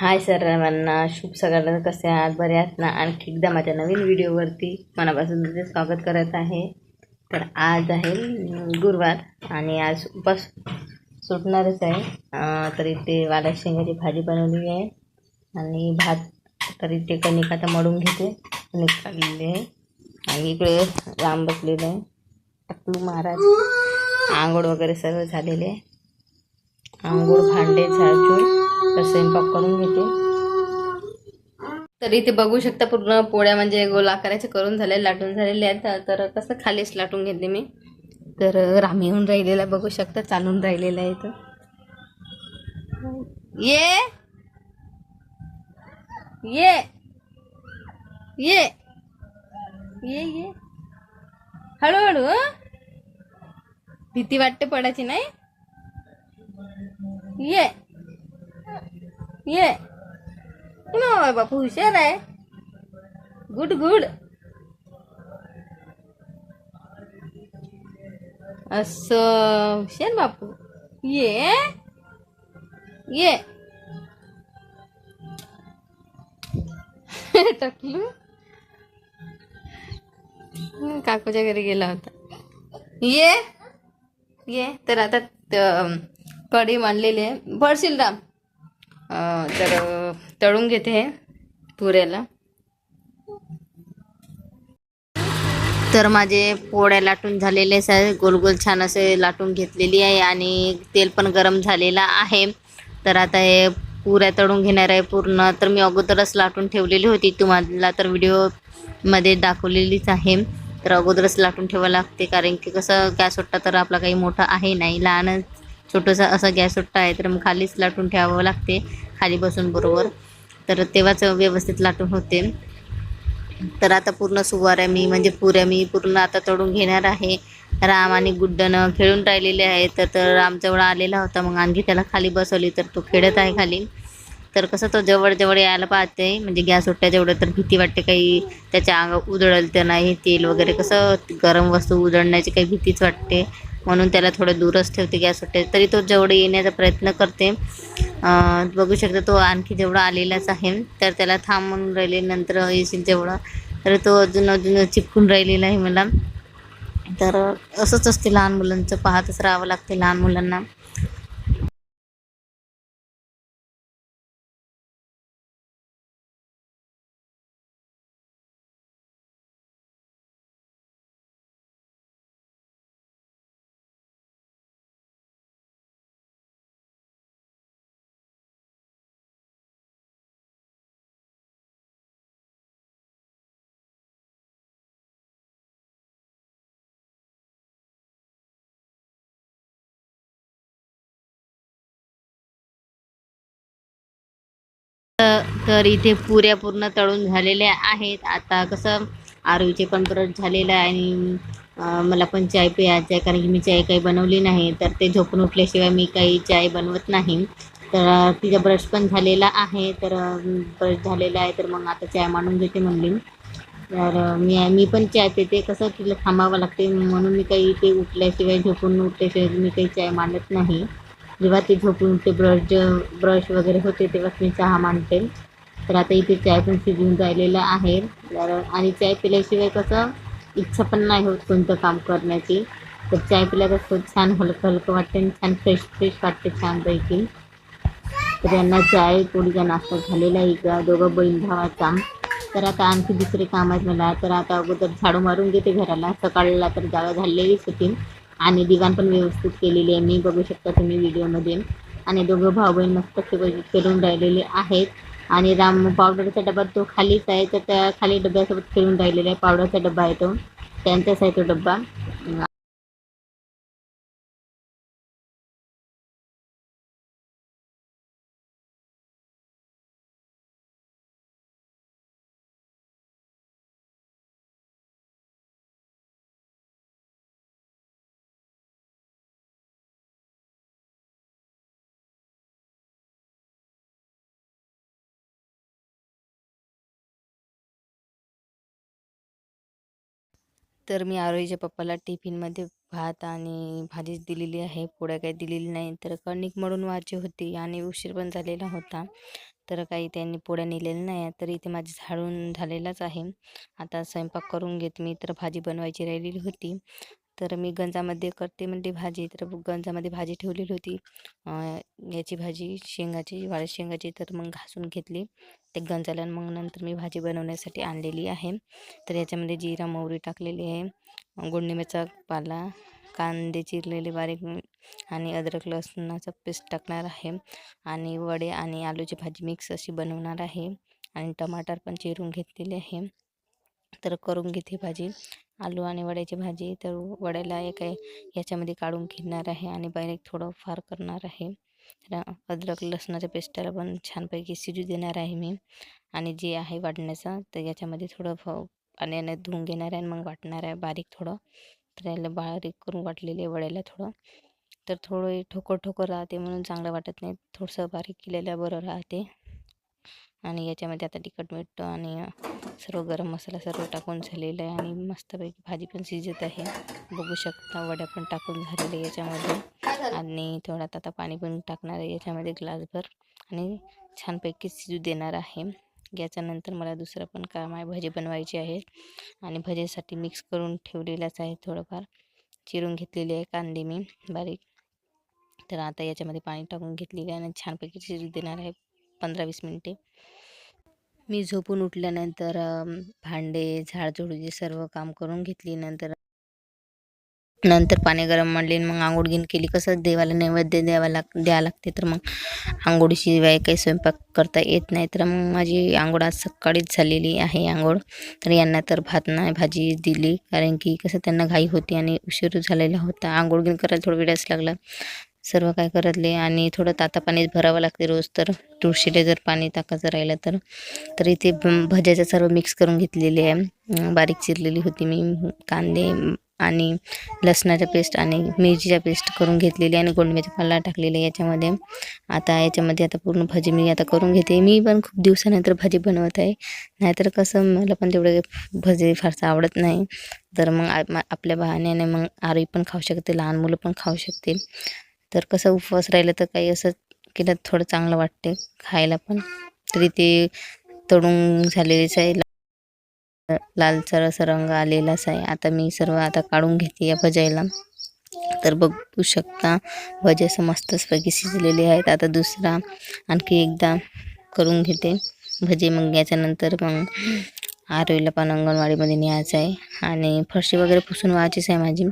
हाय सर्वांना शुभ सगळ्यांना कसे आहात? बरे आहात ना? आणखी एकदा माझ्या नवीन व्हिडिओवरती मनापासून तुझे स्वागत करत आहे. तर आज आहे गुरुवार आणि आज उपास सुटणारच आहे. तर इथे वाला शेंगाची भाजी बनवली आहे. आणि भात तर इथे कणिक आता मळून घेते. कणिक काढलेली आहे. आणि इकडे राम बसलेलं आहे. टकलू महाराज. आंघोळ वगैरे सर्व झालेले आहे. आंघोळ भांडे झाडून तर स्वयंपाक करून घेते. तर इथे बघू शकता पूर्ण पोळ्या म्हणजे गोल आकाराचे करून झाले लाटून झालेले आहेत. तर कसं खालीच लाटून घेते मी. तर राम येऊन राहिलेला बघू शकता चालून राहिलेला आहे तर ये! ये! ये! ये ये! हळूहळू भीती वाटते पडायची नाही? ये! ये। नो बापू हुशार आहे। Good good. असं हुशार बापू। ये। ये। टकलू। काकूच्या घरी गेला होता। ये। ये तर आता त- कढी मांडलेली आहे। भरशील राम। तर तळून घेते हे पुऱ्याला. तर माझे पोळ्या लाटून झालेले आहे गोल गोल छान असे लाटून घेतलेली आहे आणि तेल पण गरम झालेला आहे. तर आता हे पुऱ्या तळून घेणार आहे पूर्ण. तर मी अगोदरच लाटून ठेवलेली होती. तुम्हाला तर व्हिडिओमध्ये दाखवलेलीच आहे. तर अगोदरच लाटून ठेवावं लागते. कारण की कसं गॅस ओट्टा तर आपला काही मोठा आहे नाही लहानच छोटंसं असं गॅस सुट्टा आहे तर मग खालीच लाटून ठेवावं लागते खाली बसून बरोबर. तर तेव्हाच व्यवस्थित लाटून होते. तर आता पूर्ण सुवाऱ्या मी म्हणजे पुऱ्या मी पूर्ण आता तळून घेणार आहे. राम आणि गुड्डनं खेळून राहिलेले आहे तर तर रामजवळ आलेला होता मग आणखी त्याला खाली बसवली तर तो खेळत आहे खाली. तर कसं तो जवळ जवळ यायला पाहते म्हणजे गॅस ओट्या जेवढं तर भीती वाटते काही त्याच्या अंग उजळल तर नाही तेल वगैरे कसं गरम वस्तू उजळण्याची काही भीतीच वाटते. म्हणून त्याला थोडं दूरच ठेवते गॅस तरी तो जेवढं येण्याचा प्रयत्न करते बघू शकता तो आणखी जेवढा आलेलाच आहे तर त्याला थांबून राहिले नंतर येशील जेवढा तर तो अजून अजून चिपकून राहिलेला आहे मला. तर असंच असते लहान मुलांचं पाहतच राहावं लागते लहान मुलांना. तर इथे पुऱ्या पूर्ण तळून झालेल्या आहेत. आता कसं आरूचे पण ब्रश झालेलं आहे आणि मला पण चाय प्यायचं आहे कारण की मी चाय काही बनवली नाही. तर ते झोपून उठल्याशिवाय मी काही चाय बनवत नाही. तर तिचा ब्रश पण झालेला आहे. तर ब्रश झालेला आहे. तर मग आता चाय मांडून घेते म्हणली. तर मी मी पण चाय पिते. कसं तिला थांबावं लागते. म्हणून मी काही ते उठल्याशिवाय झोपून उठल्याशिवाय मी काही चाय मांडत नाही. जेव्हा ते झोपून उठते ब्रश ब्रश वगैरे होते तेव्हाच मी चहा मांडते. तर आता इथे चाय पण शिजवून राहिलेलं आहे. तर आणि चाय पिल्याशिवाय कसं इच्छा पण नाही होत कोणतं काम करण्याची. तर चाय पिल्या कसं छान हलकं हलकं वाटते आणि छान फ्रेश फ्रेश वाटते छानपैकी तर यांना चाय पोळीचा नाश्ता झालेला आहे इकडं दोघं बहीण भावाचा. तर आता आणखी दुसरे काम आहेत मला. तर आता अगोदर झाडू मारून घेते घराला. सकाळला तर जागा झालेलीच होती. आणि दिवाण पण व्यवस्थित केलेली आहे. मी बघू शकता तुम्ही व्हिडिओमध्ये आणि दोघं भाऊ बहीण मस्त खेळ- खेळून राहिलेले आहेत. आणि राम पावडरचा डबा तो खालीच आहे. तर त्या खाली डब्यासोबत खेळून राहिलेला आहे. पावडरचा डबा आहे तो. त्यांचाच आहे तो डब्बा. तर मी आरोहीच्या पप्पाला टिफिनमध्ये भात आणि भाजीच दिलेली आहे. पोळ्या काही दिलेली नाही. तर कणिक मळून व्हायची होती आणि उशीर पण झालेला होता. तर काही त्यांनी पोळ्या नेलेल्या नाही तर इथे माझी झाडून झालेलाच आहे. आता स्वयंपाक करून घेत मी. तर भाजी बनवायची राहिलेली होती. तर मी गंजामध्ये करते म्हणते भाजी तर गंजामध्ये भाजी ठेवलेली होती. याची भाजी शेंगाची वाळ्या शेंगाची तर मग घासून घेतली. ते गंजाला मग नंतर मी भाजी बनवण्यासाठी आणलेली आहे. तर याच्यामध्ये जिरा मोहरी टाकलेली आहे. गोडनिंबाचा पाला कांदे चिरलेले बारीक आणि अद्रक लसणाचा पेस्ट टाकणार आहे. आणि वडे आणि आलूची भाजी मिक्स अशी बनवणार आहे. आणि टमाटर पण चिरून घेतलेले आहे. तर करून घेते भाजी. आलू आणि वड्याची भाजी तर वड्याला एक आहे याच्यामध्ये काढून घेणार आहे आणि बारीक थोडं फार करणार आहे. अद्रक लसणाच्या पेस्टाला पण छानपैकी शिजू देणार आहे मी. आणि जे आहे वाटण्याचं तर याच्यामध्ये थोडं फ पाण्याने धुवून घेणार आहे आणि मग वाटणार आहे बारीक थोडं. तर याला बारीक करून वाटलेले वड्याला थोडं. तर थोडं ठोकर ठोकर राहते म्हणून चांगलं वाटत नाही. थोडंसं बारीक केलेलं बरं राहते. आणि याच्यामध्ये आता तिखट मीठ आणि सर्व गरम मसाला सर्व टाकून झालेलं आहे आणि मस्तपैकी भाजी पण शिजत आहे. बघू शकता वड्या पण टाकून झालेल्या आहे याच्यामध्ये. आणि थोड्यात आता पाणी पण टाकणार आहे याच्यामध्ये ग्लासभर. आणि छानपैकी शिजू देणार आहे. याच्यानंतर मला दुसरं पण काम आहे भजी बनवायची आहे. आणि भजेसाठी मिक्स करून ठेवलेलंच आहे थोडंफार. चिरून घेतलेले आहे कांदे मी बारीक. तर आता याच्यामध्ये पाणी टाकून घेतलेले आहे आणि छानपैकी शिजू देणार आहे. पंधरा वीस मिनटे. मी झोपून उठल्यानंतर भांडे भांडे झाडझुडचे सर्व काम करून घेतली नंतर नंतर पाणी गरम म्हणले मग आंघोळ घेऊन केली. कसं देवाला नैवेद्य द्यावा लाग द्यावं लागते तर मग आंघोळीशिवाय काही स्वयंपाक करता येत नाही. तर मग माझी आंघोळ आज सकाळीच झालेली आहे आंघोळ. तर यांना तर भात नाही भाजी दिली. कारण की कसं त्यांना घाई होती आणि उशीर झालेला होता. आंघोळ घेऊन करायला थोडा वेळच लागला. सर्व काय करतले आणि थोडं ताता पाणी भरावं लागते रोज. तर तुळशीला जर पाणी टाकायचं राहिलं तर. तर इथे भज्याचं सर्व मिक्स करून घेतलेले आहे. बारीक चिरलेली होती मी. कांदे आणि लसणाचा पेस्ट आणि मिरचीचा पेस्ट करून घेतलेली आणि गोडमिरची पाला टाकलेले आहे याच्यामध्ये. आता याच्यामध्ये आता पूर्ण भाजी मी आता करून घेते. मी पण खूप दिवसानंतर भाजी बनवत आहे. नाहीतर कसं मला पण तेवढं भजी फारसं आवडत नाही. तर मग आ- आपल्या बहाण्याने मग आरोई पण खाऊ शकते लहान मुलं पण खाऊ शकते तर कसं उपवास राहिलं तर काही असं केलं थोडं चांगलं वाटते खायला पण. तरी ते तळून झालेलेच आहे लालसर असं रंग आलेलाच आहे. आता मी सर्व आता काढून घेते या भजायला. तर बघू शकता भजे असं मस्तचपैकी शिजलेले आहेत. आता दुसरा आणखी एकदा करून घेते. भजे मग याच्यानंतर मग आरोईला पण अंगणवाडीमध्ये न्यायचं आहे. आणि फरशी वगैरे पुसून व्हायचीच आहे माझी.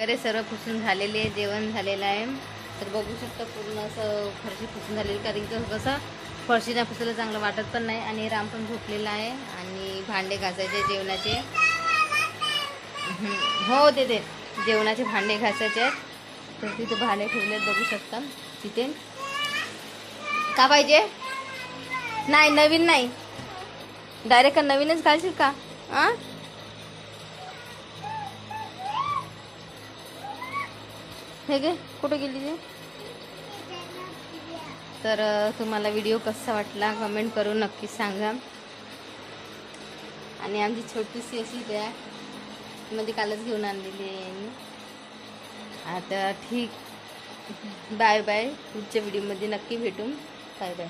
वगैरे सर्व पुसून झालेले जेवण झालेलं आहे. तर बघू शकता पूर्ण असं फरशी पुसून झालेली कारण की कसं फरशी नाही पुसायला चांगलं वाटत पण नाही आणि राम पण झोपलेला आहे आणि भांडे घासायचे जेवणाचे. हो ते ते जेवणाचे भांडे घासायचे आहेत. तर तिथे भांडे ठेवले बघू शकता. तिथे. का पाहिजे? नाही नवीन नाही. डायरेक्ट नवीनच घालशील का? हां हे गे कुठे गेली ते? तर तुम्हाला व्हिडिओ कसा वाटला कमेंट करून नक्की सांगा. आणि आमची छोटीशी अशी बॅग म्हणजे कालच घेऊन आणलेली आहे मी आता ठीक. बाय बाय पुढच्या व्हिडिओमध्ये नक्की भेटून बाय बाय